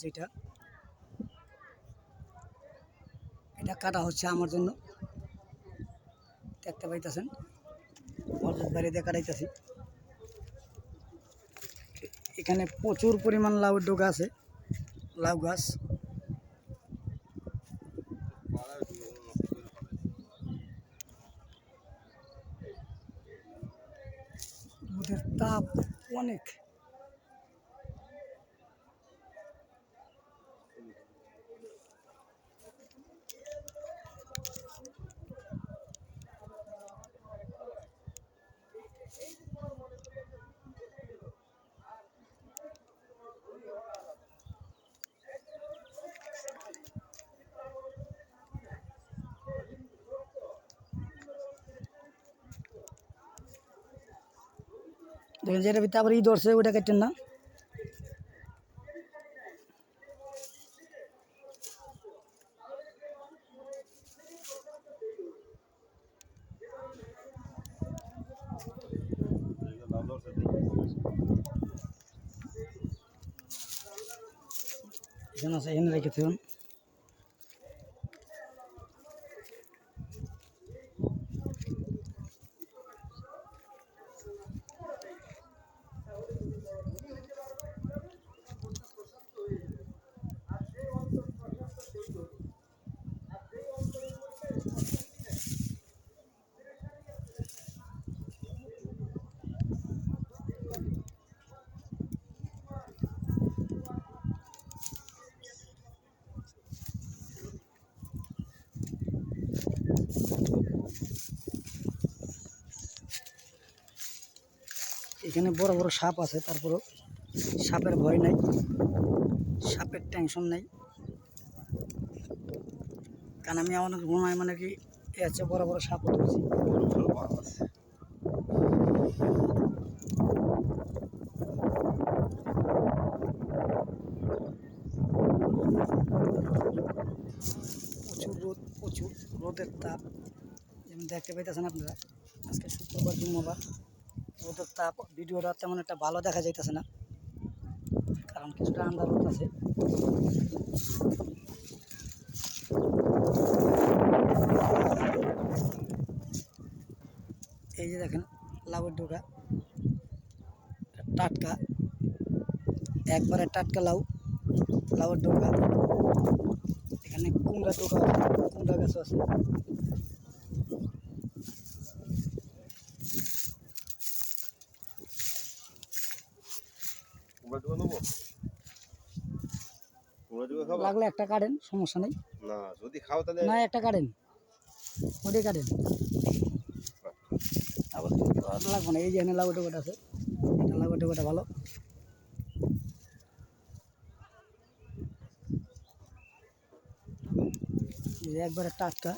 যেটা। এটা কাটা হচ্ছে আমার জন্য। দেখতে পাইতেছেন? অর্ধেক বাড়িতে কাটাইতেছি। এখানে প্রচুর পরিমাণ লাউ ডোকা আছে। লাউ গাছ। ওদের তাপ অনেক। দেখেন যেটা ভিতরে আবার ই ধরছে ওটা কেটেন না এখানে আছে এখানে রেখেছিলাম এখানে বড় বড় সাপ আছে, তারপরও সাপের ভয় নাই, সাপের টেনশন নাই। কারণ আমি অনেক ঘুমাই মানে কি এ আছে বড় বড় সাপ ধরছি প্রচুর রোদ, প্রচুর রোদের তাপ। যেমন দেখতে পাইতেছেন আপনারা? আজকে শুক্রবার, জুম্মাবার। তাপ ভিডিওটা তেমন একটা ভালো দেখা যাইতেছে না। কারণ কিছুটা আন্দার আছে এই যে দেখেন, লাউয়ের ডোকা টাটকা। একবারে টাটকা লাউ, লাউয়ের ডোকা এখানে কুমড়া ডোকা কুমড়া গাছও আছে। কুমড়া টুকা নেব? কুমড়া টুকা খাব? লাগলে একটা কাটেন সমস্যা নেই। না যদি খাও তাহলে না একটা কাটেন। ওটাই কাটেন। আবার লাগবে না এই যে এখানে লাউ টোকাটা আছে। এটা লাউ টোকাটা ভালো। একবারে টাটকা।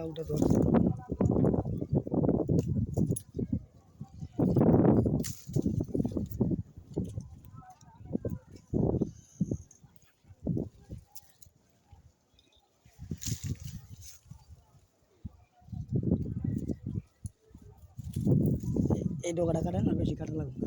লাউটা ধরছে এই ডোকাটা কাটেন আর বেশি কাটা লাগবে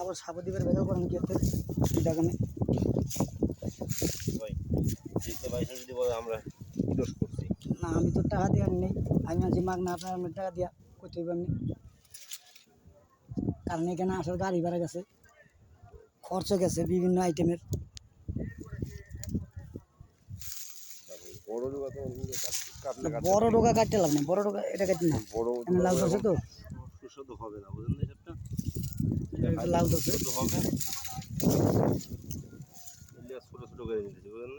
আবার সাবদ্বীপের বেজাল করেন কি হতে দেখানে। ভাই জিততে পাইছে যদি বলে আমরা দোষ করছি। না আমি তো টাকা দিয়ে নেই। আমি আছি মাগ না আপনার আমি টাকা দিয়া করতে হইব এমনি। কারণ এখানে আসার গাড়ি ভাড়া গেছে খরচ গেছে বিভিন্ন আইটেমের। বড় ডোকা কাটলে কাটতে লাভ নেই বড় ডোকা এটা কাটতে না। বড় লাল ধরছে তো সুস্বাদু হবে না বুঝলেন না হিসাবটা লাল ধরছে। ছোট ছোট করে নিতেছে বুঝলেন